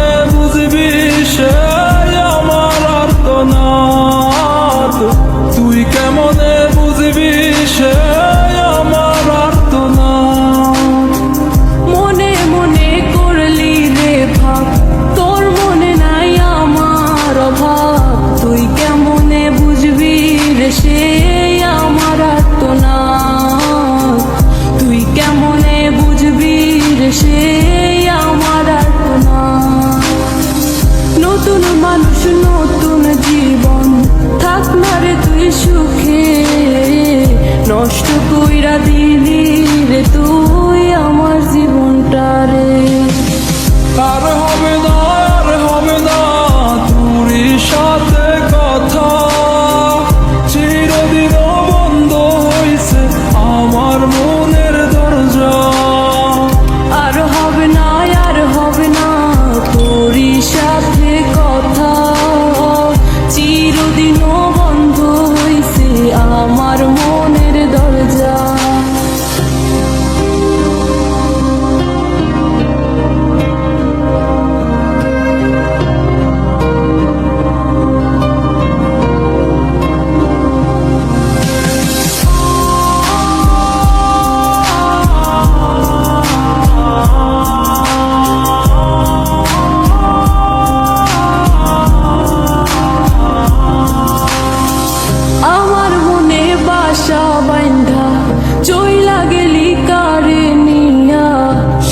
কেমনে বুঝবি সে দিলি রে তুই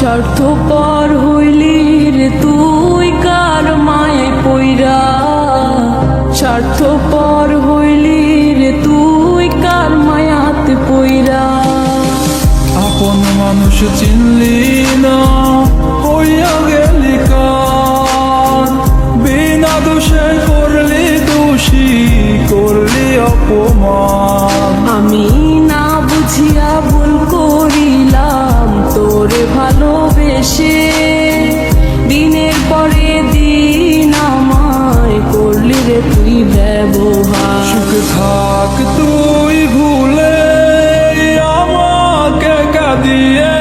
স্বার্থ পর হইলি রে তুই কার মায়ে পইরা? স্বার্থপর হইলি রে তুই কার মায়াতে পইরা? আপন মানুষ চিনলি না হইয়া গেলি কার? বিনা দোষে করলি দোষী করলি অপমান। আমি না বুঝিয়া ভুল এসে দিনের পরে দিন আমায় করলি রে তুই ব্যবহার। সুখে থাক তুই ভুলে আমাকে কাঁদিয়ে